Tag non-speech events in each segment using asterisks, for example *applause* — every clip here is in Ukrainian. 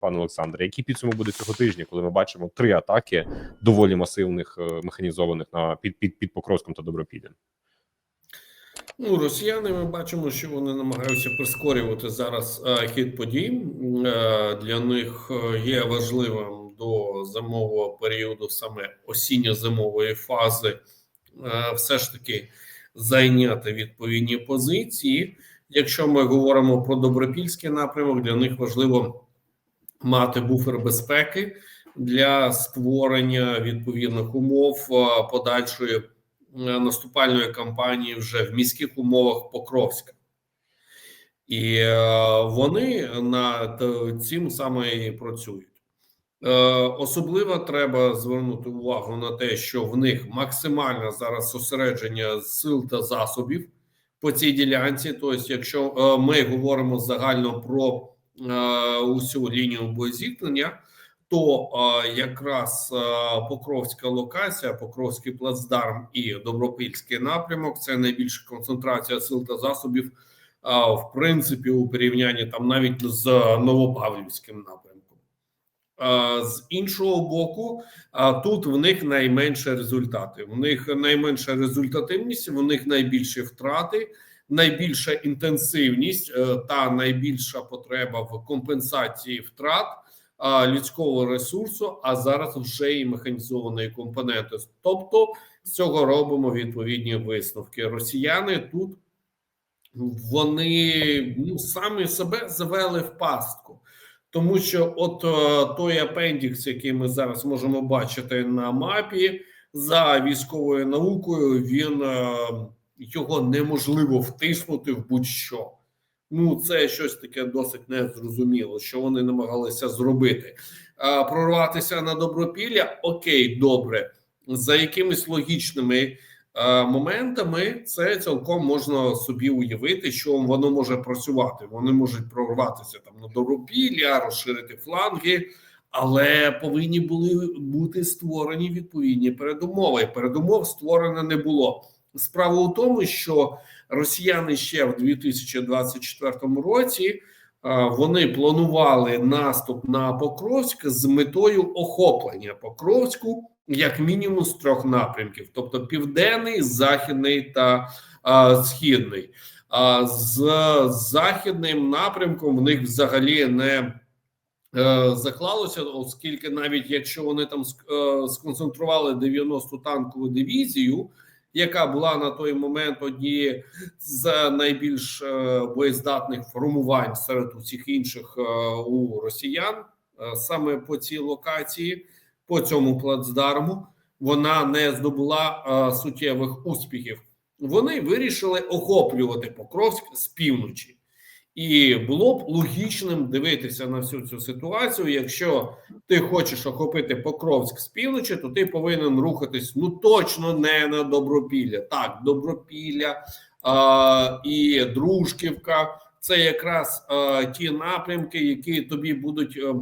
пане Олександре. Які підсумок буде цього тижня, коли ми бачимо три атаки доволі масивних е, механізованих на під під під Покровськом та Добропіллям? Ну, росіяни ми бачимо, що вони намагаються прискорювати зараз е, хід подій. Е, для них є важливим до зимового періоду, саме осінньо-зимової фази, е, все ж таки зайняти відповідні позиції. Якщо ми говоримо про добропільський напрямок, для них важливо мати буфер безпеки для створення відповідних умов подальшої е, наступальної кампанії вже в міських умовах Покровська. І е, вони над цим саме і працюють. Е, Особливо треба звернути увагу на те, що в них максимальне зараз зосередження сил та засобів по цій ділянці. Тобто, якщо ми говоримо загально про усю лінію боєзіткнення, то е, якраз е, Покровська локація, Покровський плацдарм і Добропільський напрямок це найбільша концентрація сил та засобів, е, в принципі, у порівнянні там навіть з Новопавлівським напрямком. Е, З іншого боку, тут в них найменше результати. В них найменша результативність, в них найбільші втрати, найбільша інтенсивність е, та найбільша потреба в компенсації втрат людського ресурсу, а зараз вже і механізованої компоненти. Тобто з цього робимо відповідні висновки. Росіяни тут вони ну самі себе завели в пастку. Тому що от е, той апендікс, який ми зараз можемо бачити на мапі за військовою наукою, він е, його неможливо втиснути в будь-що. Ну, це щось таке досить незрозуміло, що вони намагалися зробити. А, прорватися на добропілля окей, добре. За якимись логічними е, моментами це цілком можна собі уявити, що воно може працювати. Вони можуть прорватися там на добропілля, розширити фланги, але повинні були бути створені відповідні передумови. Передумов створено не було. Справа у тому, що росіяни ще в 2024 році вони планували наступ на Покровськ з метою охоплення Покровську як мінімум з трьох напрямків: тобто південний, західний та а, східний. А з західним напрямком в них взагалі не е, заклалося, оскільки навіть якщо вони там ск- е, сконцентрували 90 танкову дивізію, яка була на той момент однією з найбільш е, боєздатних формувань серед усіх інших е, у росіян, е, саме по цій локації, по цьому плацдарму, вона не здобула суттєвих успіхів. Вони вирішили охоплювати Покровськ з півночі. І було б логічним дивитися на всю цю ситуацію. Якщо ти хочеш охопити Покровськ з півночі, то ти повинен рухатись ну точно не на Добропілля. Так, Добропілля а, і Дружківка це якраз а, ті напрямки, які тобі будуть е,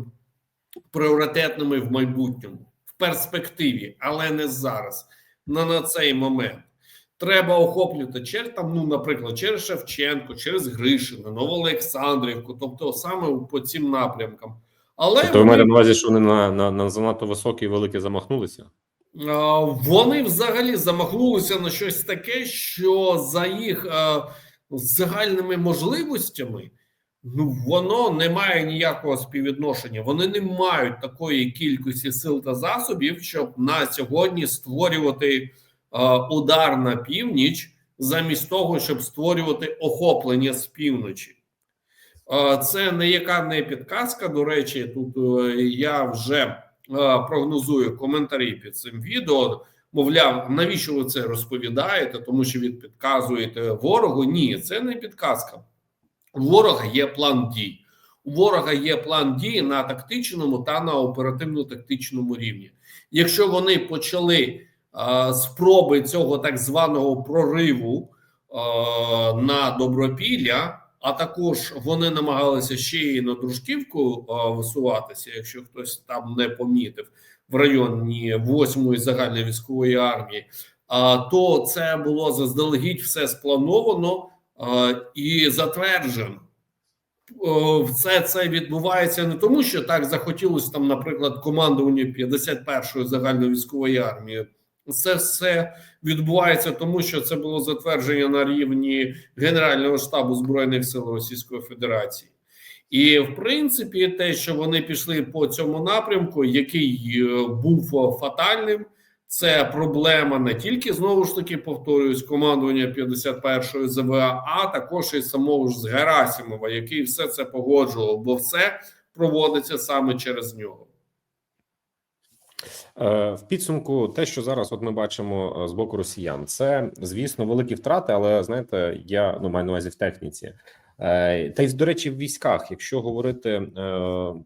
пріоритетними в майбутньому, в перспективі, але не зараз, не на цей момент. Треба охоплювати через там, ну, наприклад, через Шевченко, через Гришина, Новоолександрівку, тобто саме по цим напрямкам. Але Тобто ви вони- на увазі, що вони на, на, на занадто високі і великі замахнулися? Вони взагалі замахнулися на щось таке, що за їх а, загальними можливостями ну воно не має ніякого співвідношення. Вони не мають такої кількості сил та засобів, щоб на сьогодні створювати удар на північ, замість того, щоб створювати охоплення з півночі. А, Це ніяка не підказка. До речі, тут е, я вже е, прогнозую коментарі під цим відео. Мовляв, навіщо ви це розповідаєте? Тому що ви підказуєте ворогу. Ні, це не підказка. У ворога є план дій. У ворога є план дій на тактичному та на оперативно-тактичному рівні. Якщо вони почали спроби цього так званого прориву на добропілля, а також вони намагалися ще й на дружківку висуватися, якщо хтось там не помітив в районі 8-ї загальної військової армії, то це було заздалегідь все сплановано і затверджено. все це відбувається не тому, що так захотілося там, наприклад, командуванню 51-ї загальновійськової армії. Це все відбувається тому, що це було затвердження на рівні Генерального штабу збройних сил Російської Федерації. І в принципі, те, що вони пішли по цьому напрямку, який е, був фатальним, це проблема не тільки знову ж таки повторююсь, командування 51-ї ЗВА, а також і самого ж з Герасимова, який все це погоджував, бо все проводиться саме через нього. Е, В підсумку, те, що зараз от ми бачимо е, з боку росіян, це звісно великі втрати, але знаєте, я ну маю на увазі в техніці. Е, Та й до речі, в військах, якщо говорити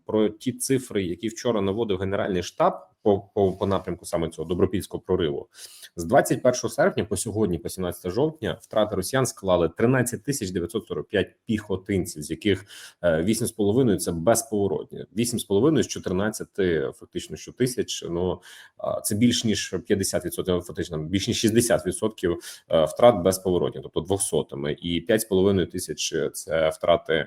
про ті цифри, які вчора наводив Генеральний штаб по, по, по напрямку саме цього добропільського прориву, з 21 серпня по сьогодні, по 17 жовтня, втрати росіян склали 13 тисяч 945 піхотинців, з яких е, 8,5 – це безповоротні, 8,5 з 14 фактично що тисяч. Ну це більш ніж 50%, фактично більш ніж 60% е, втрат безповоротні, тобто 200 і 5,5 тисяч це втрати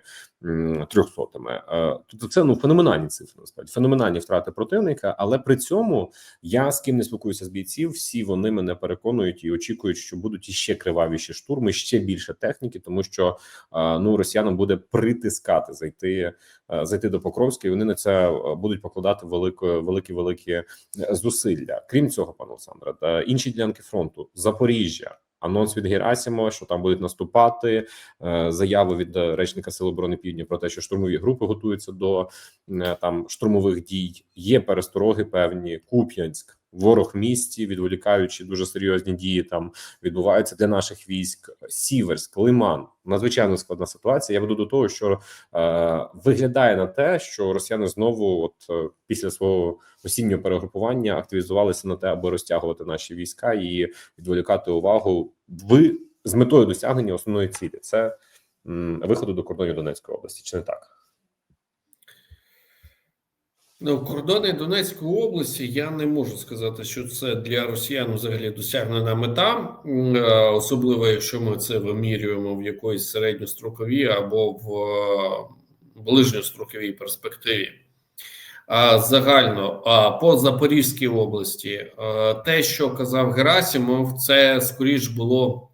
300 Е, Тобто це ну феноменальні цифри. Насправді феноменальні втрати противника, але при цьому я з ким не спілкуюся з бійців, всі вони мене переконують і очікують, що будуть іще кривавіші штурми, ще більше техніки, тому що ну росіянам буде притискати зайти зайти до Покровська, і вони на це будуть покладати великі великі е, зусилля. Крім цього, пане Олександре, та інші ділянки фронту Запоріжжя. Анонс від Герасімо, що там будуть наступати е, заяви від е, речника Сил оборони Півдня про те, що штурмові групи готуються до е, там штурмових дій. Є перестороги певні. Куп'янськ, ворог в місті, відволікаючи дуже серйозні дії. Там відбуваються для наших військ. Сіверськ, Лиман надзвичайно складна ситуація. Я веду до того, що е, виглядає на те, що росіяни знову, от е, після свого осіннього перегрупування, активізувалися на те, аби розтягувати наші війська і відволікати увагу в з метою досягнення основної цілі. Це виходу до кордонів Донецької області. Чи не так? Ну, кордони Донецької області я не можу сказати, що це для росіян взагалі досягнена мета, е, особливо якщо ми це вимірюємо в якоїсь середньостроковій або в е, ближньостроковій перспективі. А загально а по Запорізькій області, е, те, що казав Герасимов, це скоріш було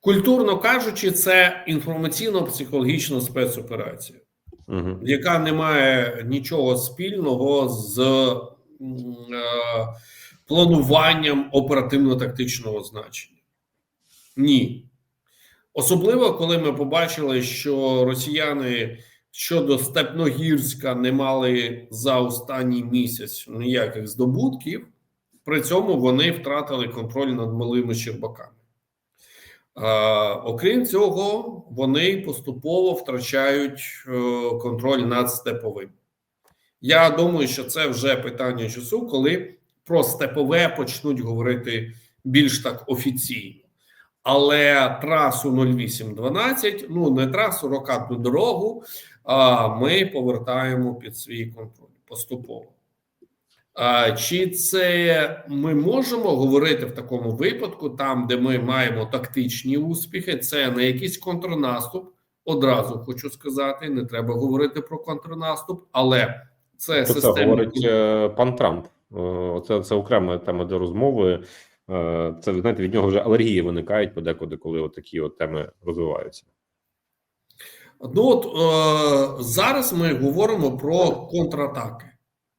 культурно кажучи, це інформаційно-психологічна спецоперація Угу. яка не має нічого спільного з е, плануванням оперативно-тактичного значення. Ні. Особливо, коли ми побачили, що росіяни щодо Степногірська не мали за останній місяць ніяких здобутків, при цьому вони втратили контроль над малими Щербаками. Окрім цього, вони поступово втрачають е, контроль над степовим. Я думаю, що це вже питання часу, коли про степове почнуть говорити більш так офіційно. Але трасу 0812, ну не трасу, рокатну дорогу, ми повертаємо під свій контроль поступово. А, Чи це ми можемо говорити в такому випадку, там, де ми маємо тактичні успіхи, це не якийсь контрнаступ. Одразу хочу сказати, не треба говорити про контрнаступ, але це системні говорить е, пан Трамп. Е, Це, це окрема тема для розмови. Е, Це знаєте, від нього вже алергії виникають подекуди, коли от такі от теми розвиваються. Ну от е, зараз ми говоримо про контратаки,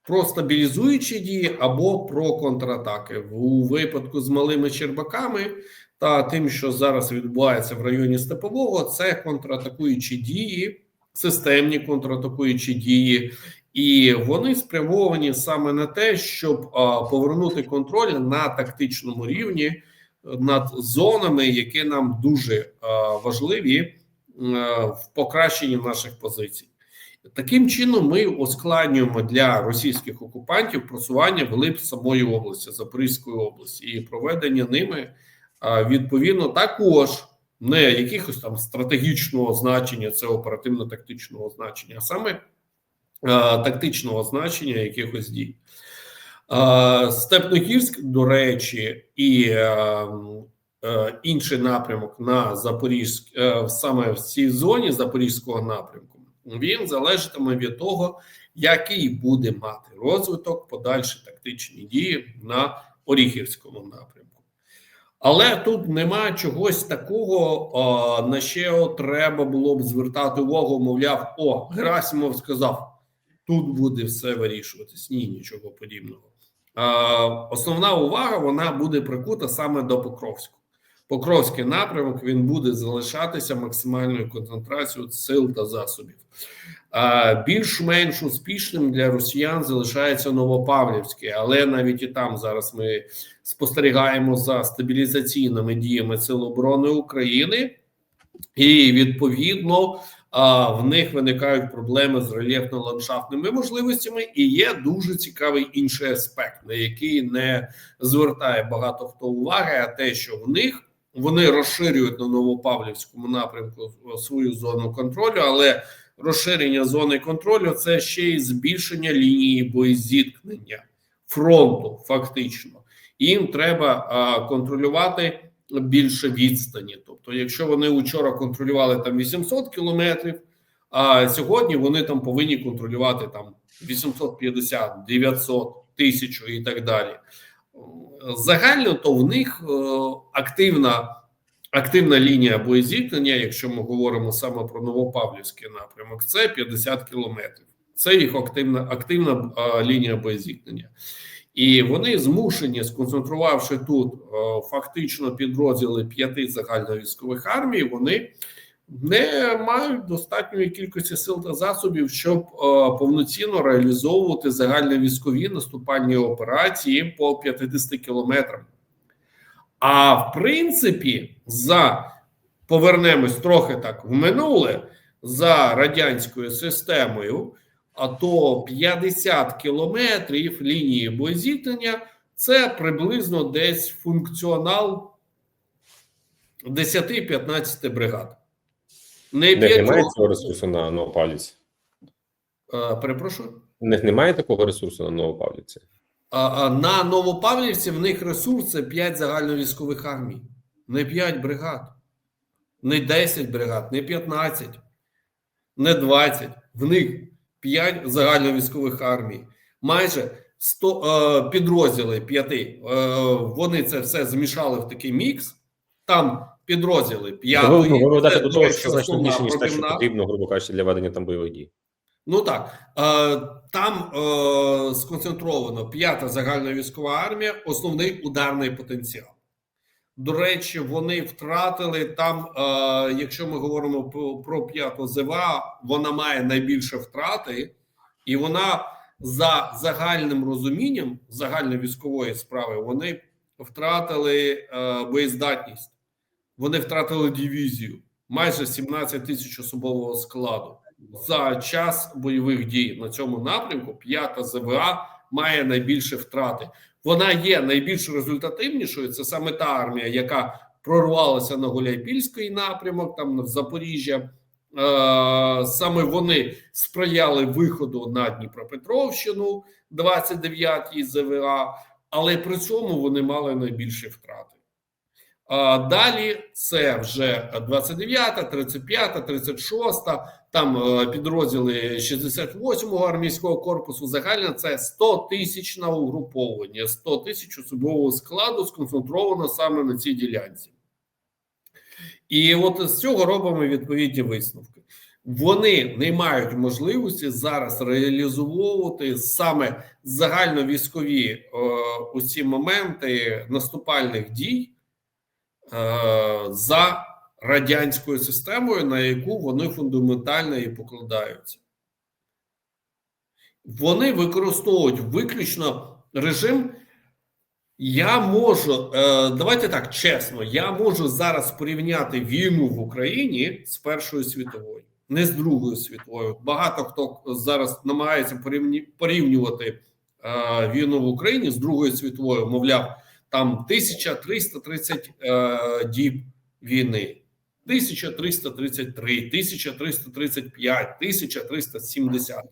про стабілізуючі дії або про контратаки у випадку з малими чербаками та тим, що зараз відбувається в районі Степового, це контратакуючі дії, системні контратакуючі дії, і вони спрямовані саме на те, щоб повернути контроль на тактичному рівні над зонами, які нам дуже важливі в покращенні наших позицій. Таким чином, ми ускладнюємо для російських окупантів просування вглиб самої області Запорізької області і проведення ними відповідно також не якихось там стратегічного значення, це оперативно-тактичного значення, а саме тактичного значення якихось дій. Степногірськ, до речі, і е, е, інший напрямок на Запорізьк, е, саме в цій зоні Запорізького напрямку, він залежатиме від того, який буде мати розвиток подальші тактичні дії на Оріхівському напрямку. Але тут нема чогось такого, на що треба було б звертати увагу. Мовляв, о, Герасимов сказав, тут буде все вирішуватись. Ні, нічого подібного. Основна увага вона буде прикута саме до Покровського. Покровський напрямок він буде залишатися максимальною концентрацією сил та засобів. Більш-менш успішним для росіян залишається Новопавлівський, але навіть і там зараз ми спостерігаємо за стабілізаційними діями Сил оборони України, і відповідно в них виникають проблеми з рельєфно-ландшафтними можливостями. І є дуже цікавий інший аспект, на який не звертає багато хто уваги, а те, що в них вони розширюють на Новопавлівському напрямку свою зону контролю, але розширення зони контролю це ще й збільшення лінії боєзіткнення фронту, фактично. Їм треба контролювати більше відстані. Тобто, якщо вони вчора контролювали там 800 кілометрів, а сьогодні вони там повинні контролювати там 850, 900, 1000 і так далі. Загально то в них е, активна активна лінія боєзіткнення, якщо ми говоримо саме про Новопавлівський напрямок, це 50 кілометрів. Це їх активна активна е, лінія боєзіткнення. І вони змушені, сконцентрувавши тут е, фактично підрозділи п'яти загальновійськових армій, вони не мають достатньої кількості сил та засобів, щоб е, повноцінно реалізовувати загальновійськові наступальні операції по 50 кілометрам. А в принципі, за повернемось трохи так в минуле за радянською системою. А то 50 кілометрів лінії боєзіткнення це приблизно десь функціонал 10-15 бригад. Не В немає цього ресурсу на Новопавлівці. Е, Перепрошую. В них немає такого ресурсу на Новопавлівці. А, а на Новопавлівці в них ресурс це 5 загальновійськових армій, не 5 бригад, не 10 бригад, не 15, не 20. В них 5 загальновійськових армій, майже 100 е, підрозділи 5. Е, вони це все змішали в такий мікс. Там підрозділи 5. Ви ви ведете до того, що значно більше, ніж те, що потрібно. грубо кажучи, для ведення там бойових дій. Ну так е, там е, сконцентровано п'ята загальна військова армія, основний ударний потенціал. До речі, вони втратили там. Е, якщо ми говоримо про, п'яту ЗВА, вона має найбільше втрати, і вона за загальним розумінням загальновійськової справи вони втратили боєздатність. Вони втратили дивізію майже 17 тисяч особового складу за час бойових дій на цьому напрямку. П'ята ЗВА має найбільше втрати. Вона є найбільш результативнішою. Це саме та армія, яка прорвалася на Гуляйпільський напрямок, там в Запоріжжя. Е, саме вони сприяли виходу на Дніпропетровщину 29-й ЗВА, але при цьому вони мали найбільші втрати. Далі це вже 29, 35, 36, там е, підрозділи 68-го армійського корпусу. Загально це 100 тисяч на угруповання, 100 тисяч особового складу сконцентровано саме на цій ділянці. І от з цього робимо відповідні висновки. Вони не мають можливості зараз реалізовувати саме загальновійськові е, усі моменти наступальних дій е, за радянською системою, на яку вони фундаментально і покладаються. Вони використовують виключно режим. Я можу, е, давайте так чесно, я можу зараз порівняти війну в Україні з Першою світовою, не з Другою світовою. Багато хто зараз намагається порівнювати е, війну в Україні з Другою світовою, мовляв, там 1330 е, діб війни. 1333, 1335, 1370.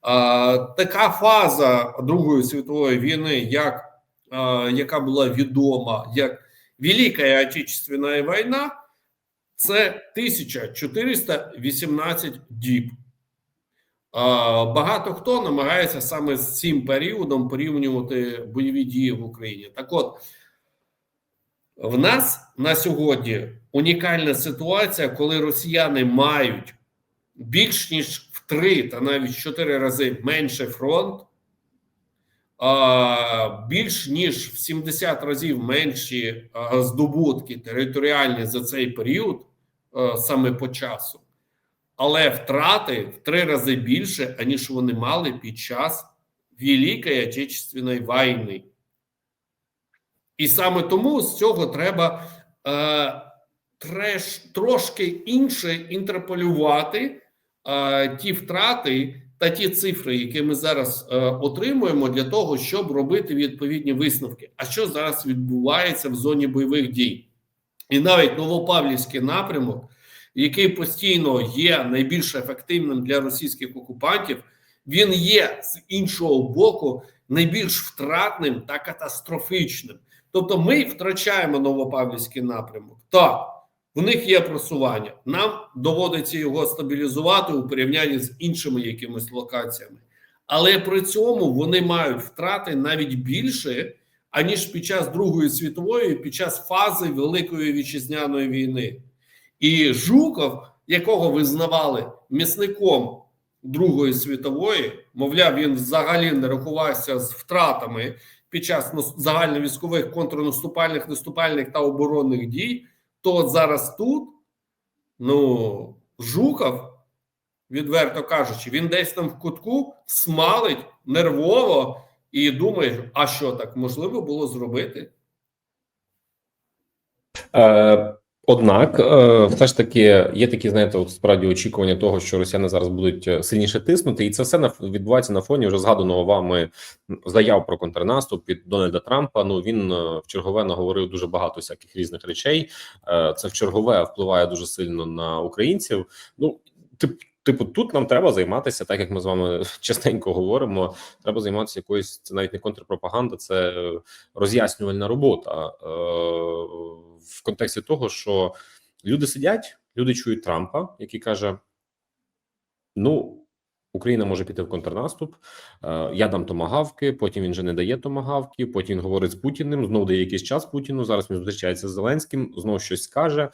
А, така фаза Другої світової війни, як, а, яка була відома як Велика Отечественна війна це 1418 діб. Багато хто намагається саме з цим періодом порівнювати бойові дії в Україні. Так от, в нас на сьогодні унікальна ситуація, коли росіяни мають більш ніж в три та навіть чотири рази менше фронт, більш ніж в 70 разів менші здобутки територіальні за цей період, саме по часу, але втрати в три рази більше, аніж вони мали під час Великої Отечественної війни. І саме тому з цього треба е, треш, трошки інше інтерполювати е, ті втрати та ті цифри, які ми зараз е, отримуємо, для того, щоб робити відповідні висновки. А що зараз відбувається в зоні бойових дій? І навіть Новопавлівський напрямок, який постійно є найбільш ефективним для російських окупантів, він є з іншого боку найбільш втратним та катастрофічним. Тобто, ми втрачаємо Новопавлівський напрямок. Так, в них є просування. Нам доводиться його стабілізувати у порівнянні з іншими якимись локаціями, але при цьому вони мають втрати навіть більше, аніж під час Другої світової, під час фази Великої вітчизняної війни. І Жуков, якого визнавали місником Другої світової, мовляв, він взагалі не рахувався з втратами під час загальновійськових контрнаступальних, наступальних та оборонних дій, то зараз тут, ну, Жуков, відверто кажучи, він десь там в кутку смалить нервово і думає, а що так можливо було зробити? Е, однак, е, все ж таки є такі, знаєте, справді очікування того, що росіяни зараз будуть е, сильніше тиснути, і це все на відбувається на фоні вже згаданого вами заяв про контрнаступ від Дональда Трампа. Ну він е, в чергове наговорив дуже багато всяких різних речей. Це в чергове впливає дуже сильно на українців. Ну тип. Типу, тут нам треба займатися, так як ми з вами *laughs* частенько говоримо. Треба займатися якоюсь це навіть не контрпропаганда, це роз'яснювальна робота в контексті того, що люди сидять, люди чують Трампа, який каже: Ну, Україна може піти в контрнаступ. е, Я дам томагавки. Потім він же не дає томагавки. Потім він говорить з Путіним. Знову дає якийсь час Путіну. Зараз він зустрічається з Зеленським. Знову щось скаже.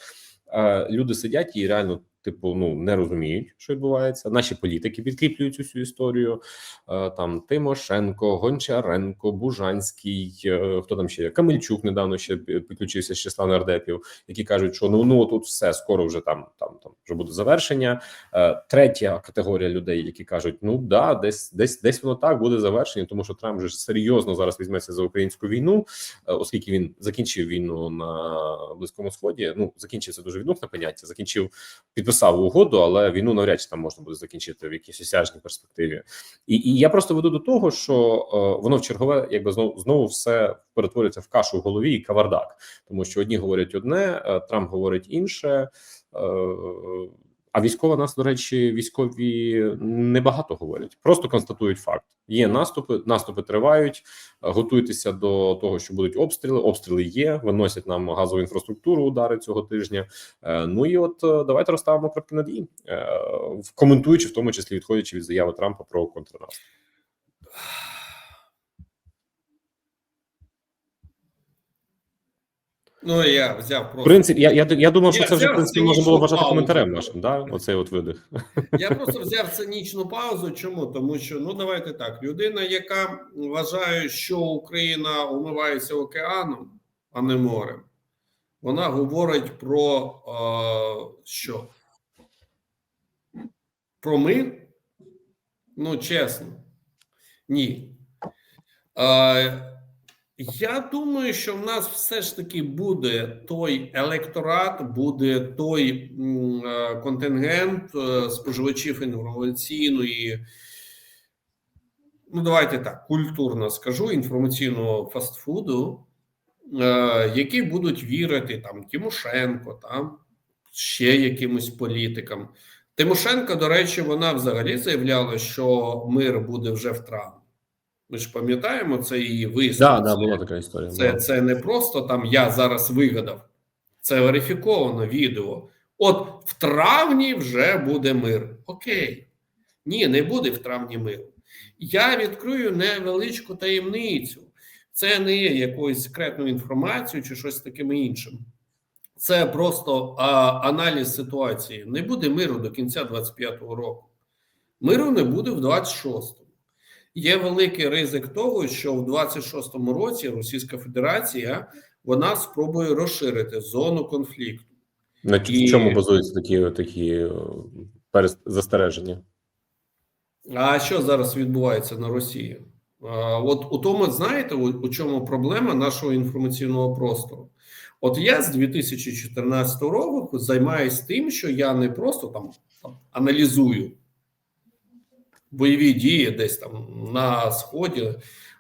Е, Люди сидять і реально. Типу, ну не розуміють, що відбувається. Наші політики підкріплюють цю всю історію. Е, Там Тимошенко, Гончаренко, Бужанський, е, хто там ще? Камельчук недавно ще підключився з числа нардепів, які кажуть, що ну ну тут все скоро вже там там там вже буде завершення. Е, Третя категорія людей, які кажуть, ну да, десь десь десь воно так буде завершення, тому що Трамп же ж серйозно зараз візьметься за українську війну, оскільки він закінчив війну на близькому сході. Ну закінчив це дуже відносне поняття. Закінчив підписав угоду, але війну навряд чи там можна буде закінчити в якійсь осяжній перспективі. І, і я просто веду до того, що е, воно в чергове, якби знову знову все перетворюється в кашу в голові і кавардак, тому що одні говорять одне, е, Трамп говорить інше. Е, а військова нас, до речі, військові небагато говорять, просто констатують факт: є наступи, наступи тривають. Готуйтеся до того, що будуть обстріли. Обстріли є, виносять нам газову інфраструктуру удари цього тижня. Е, Ну і от е, давайте розставимо крапки над «і», е, коментуючи, в тому числі відходячи від заяви Трампа про контрнаступ. Ну я взяв В просто. принципі, я, я, я думав, що Я це вже в принципі можна було вважати паузу. коментарем нашим. Да, оцей от видих. Я *laughs* просто взяв цинічну паузу. Чому? Тому що ну давайте так: людина, яка вважає, що Україна умивається океаном, а не морем, вона говорить про е, що? Про мир? Ну, чесно, ні. Е, я думаю, що в нас все ж таки буде той електорат, буде той е, контингент е, споживачів інформаційної, ну давайте так, культурно скажу, інформаційного фастфуду, е, які будуть вірити там Тимошенко, там ще якимось політикам. Тимошенко, до речі, вона взагалі заявляла, що мир буде вже в травні. Ми ж пам'ятаємо це її виступ. Да, да, була така історія. це, це не просто там я зараз вигадав, це верифіковано відео. От в травні вже буде мир. Окей. Ні, не буде в травні миру. Я відкрию невеличку таємницю. Це не є якоюсь секретною інформацією чи щось таким іншим. Це просто а, аналіз ситуації. Не буде миру до кінця 25-го року. Миру не буде в 26-му. Є великий ризик того, що в 26-му році Російська Федерація вона спробує розширити зону конфлікту. На і- чому базуються такі, такі е, застереження? А що зараз відбувається на Росії? А, От у тому, знаєте, у, у чому проблема нашого інформаційного простору? От я з 2014 року займаюся тим, що я не просто там, там аналізую бойові дії десь там на сході,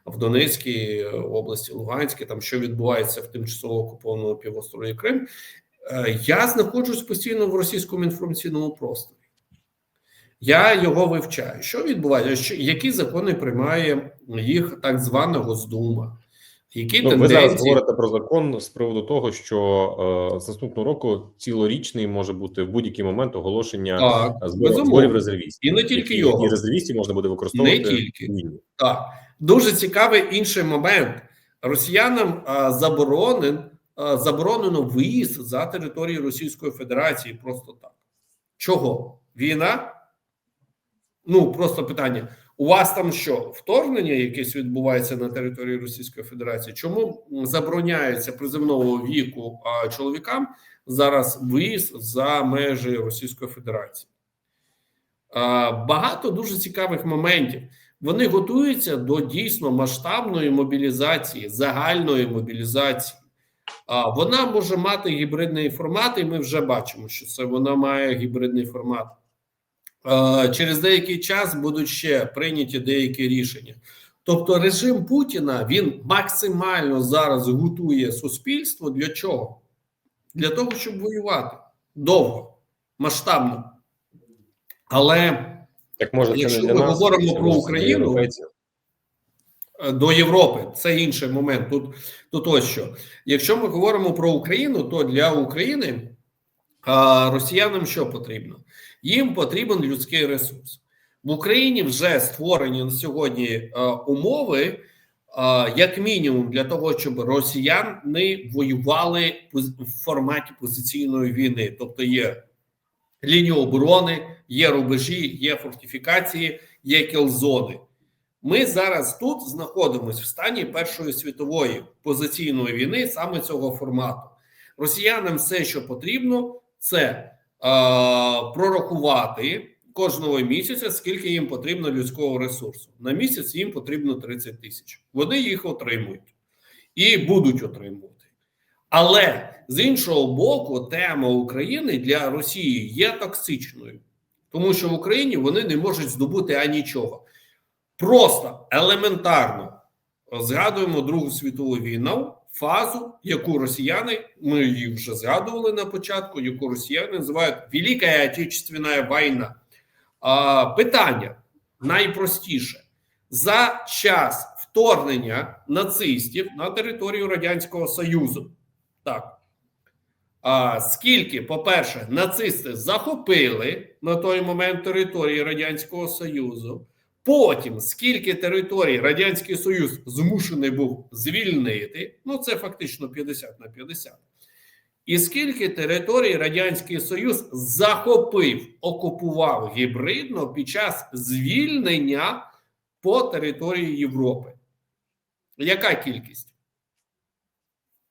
в Донецькій області, Луганській, там що відбувається в тимчасово окупованому півострові Крим. Е, Я знаходжусь постійно в російському інформаційному просторі. Я його вивчаю. Що відбувається? Що, які закони приймає їх так звана Госдума? Які Ну, ви зараз говорите про закон з приводу того, що е, з наступного року цілорічний може бути в будь-який момент оголошення Так, зборів, зборів резервістів. І не тільки які, його. І резервістів можна буде використовувати Не тільки. війні. Так, дуже цікавий інший момент. Росіянам а, заборонен, а, заборонено виїзд за територію Російської Федерації просто так. Чого? Війна? Ну, просто питання. У вас там що? Вторгнення якесь відбувається на території Російської Федерації? Чому забороняється приземного віку чоловікам зараз виїзд за межі Російської Федерації? Багато дуже цікавих моментів. Вони готуються до дійсно масштабної мобілізації, загальної мобілізації. Вона може мати гібридний формат, і ми вже бачимо, що це вона має гібридний формат. Е, Через деякий час будуть ще прийняті деякі рішення. Тобто, режим Путіна він максимально зараз готує суспільство для чого? Для того, щоб воювати довго, масштабно. Але Так може, Якщо ми нас, говоримо про Україну, європейців. Е, до Європи. Це інший момент. Тут, тут ось що. Якщо ми говоримо про Україну, то для України а, росіянам що потрібно? Їм потрібен людський ресурс. В Україні вже створені на сьогодні а, умови, а, як мінімум, для того, щоб росіяни воювали в форматі позиційної війни, тобто є лінія оборони, є рубежі, є фортифікації, є кілзони. Ми зараз тут знаходимося в стані Першої світової позиційної війни саме цього формату. Росіянам все, що потрібно, це е, прорахувати кожного місяця, скільки їм потрібно людського ресурсу. На місяць їм потрібно 30 тисяч. Вони їх отримують і будуть отримувати. Але з іншого боку, тема України для Росії є токсичною, тому що в Україні вони не можуть здобути анічого. Просто елементарно згадуємо Другу світову війну, фазу, яку росіяни, ми її вже згадували на початку, яку росіяни називають Велика Отечественна війна. А, питання найпростіше: за час вторгнення нацистів на територію Радянського Союзу. Так. А, скільки, по-перше, нацисти захопили на той момент території Радянського Союзу. Потім, скільки територій Радянський Союз змушений був звільнити, ну це фактично 50 на 50. І скільки територій Радянський Союз захопив, окупував гібридно під час звільнення по території Європи? Яка кількість?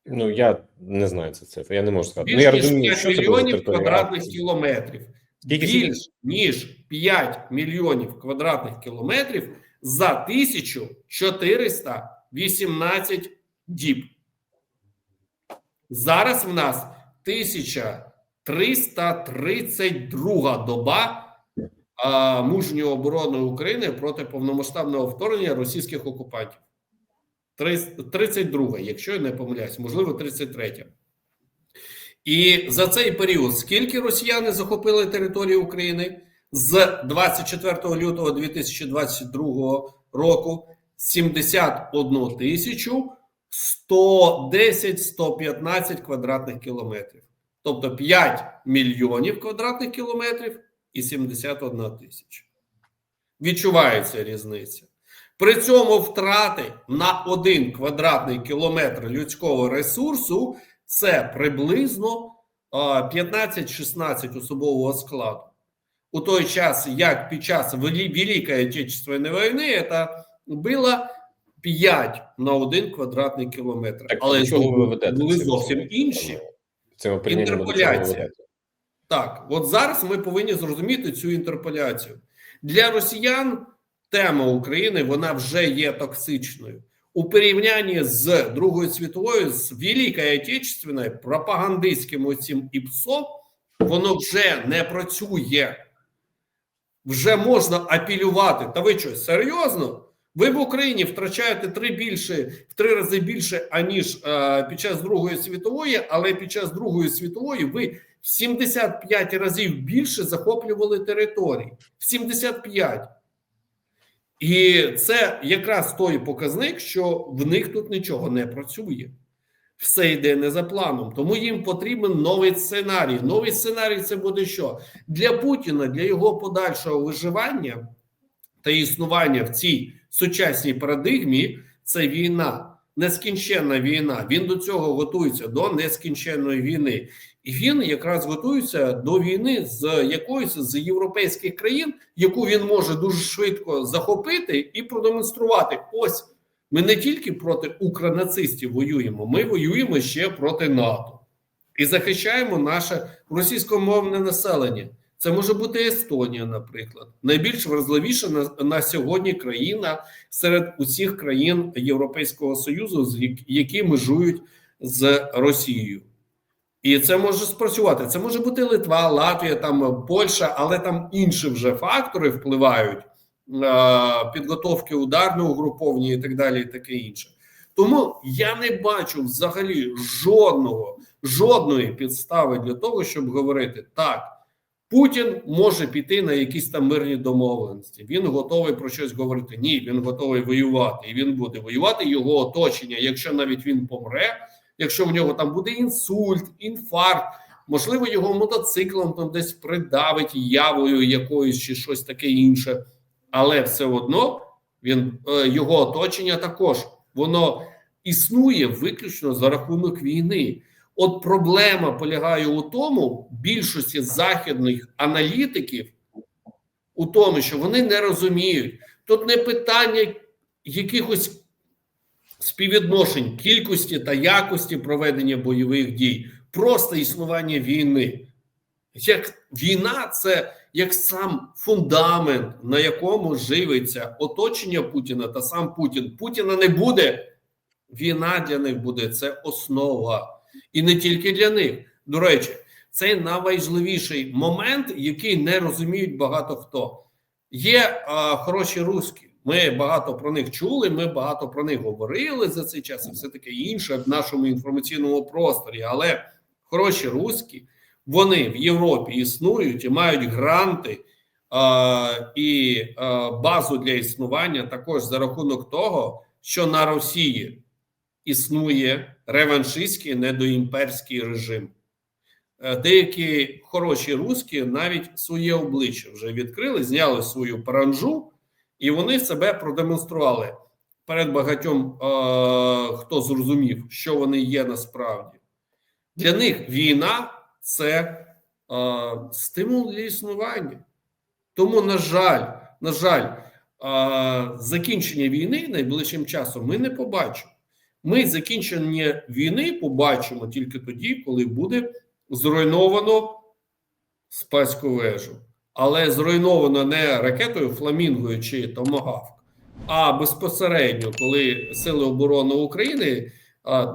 Ну я не знаю це цифри. Я не можу сказати. Більш ну я розумію, 5 що це мільйонів квадратних кілометрів. Більш ніж 5 мільйонів квадратних кілометрів за 1418 діб. Зараз в нас 1332 доба мужньої оборони України проти повномасштабного вторгнення російських окупантів. 32, якщо я не помиляюсь, можливо, 33. І за цей період скільки росіяни захопили територію України з 24 лютого 2022 року? 71 тисячу 110-115 квадратних кілометрів. Тобто 5 мільйонів квадратних кілометрів і 71 тисяча. Відчувається різниця. При цьому втрати на один квадратний кілометр людського ресурсу це приблизно 15-16 особового складу. У той час, як під час Великої Отечественної війни, це було 5 на один квадратний кілометр. Так, Але чого ви ведете? були зовсім інші. Ви Інтерполяція. Так, от зараз ми повинні зрозуміти цю інтерполяцію. Для росіян тема України вона вже є токсичною. У порівнянні з Другою світовою, з Великою Отечественною, пропагандистським оцім ІПСО, воно вже не працює. Вже можна апелювати. Та ви що, серйозно? Ви в Україні втрачаєте три більше в три рази більше, аніж е, під час Другої світової, але під час Другої світової ви в 75 разів більше захоплювали територій. В 75. І це якраз той показник, що в них тут нічого не працює. Все йде не за планом. Тому їм потрібен новий сценарій. Новий сценарій це буде що? Для Путіна, для його подальшого виживання та існування в цій сучасній парадигмі це війна, нескінченна війна. Він до цього готується до нескінченної війни. І він якраз готується до війни з якоюсь з європейських країн, яку він може дуже швидко захопити і продемонструвати. Ось ми не тільки проти укронацистів воюємо, ми воюємо ще проти НАТО і захищаємо наше російськомовне населення. Це може бути Естонія, наприклад, найбільш вразливіша на, на сьогодні країна серед усіх країн Європейського Союзу, які межують з Росією. І це може спрацювати. Це може бути Литва, Латвія, там Польща, але там інші вже фактори впливають підготовки ударного угруповання і так далі, і таке інше. Тому я не бачу взагалі жодного, жодної підстави для того, щоб говорити так. Путін може піти на якісь там мирні домовленості. Він готовий про щось говорити. Ні, він готовий воювати, і він буде воювати. Його оточення, якщо навіть він помре, якщо в нього там буде інсульт, інфаркт, можливо, його мотоциклом там десь придавить явою якоюсь чи щось таке інше, але все одно він е, його оточення також воно існує виключно за рахунок війни. От проблема полягає у тому, більшості західних аналітиків, у тому, що вони не розуміють. Тут не питання якихось співвідношень кількості та якості проведення бойових дій, просто існування війни. Як війна, це як сам фундамент, на якому живиться оточення Путіна та сам Путін. Путіна не буде. Війна для них буде це основа. І не тільки для них. До речі, це найважливіший момент, який не розуміють багато хто. Є а, хороші руски. Ми багато про них чули, ми багато про них говорили за цей час і все таке інше в нашому інформаційному просторі. Але хороші руски, вони в Європі існують і мають гранти а, і а, базу для існування також за рахунок того, що на Росії існує реваншистський недоімперський режим. Е, Деякі хороші руски навіть своє обличчя вже відкрили, зняли свою паранжу, і вони себе продемонстрували перед багатьом, е, хто зрозумів, що вони є насправді. Для них війна це е, стимул для існування. Тому, на жаль, на жаль, закінчення війни найближчим часом ми не побачимо. Ми закінчення війни побачимо тільки тоді, коли буде зруйновано спаську вежу, але зруйновано не ракетою Фламінгою чи Томагавк, а безпосередньо, коли Сили оборони України,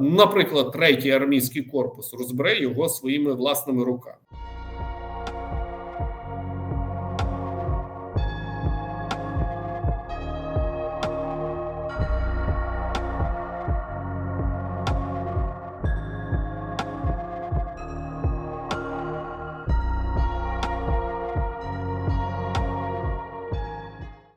наприклад, третій армійський корпус розбере його своїми власними руками.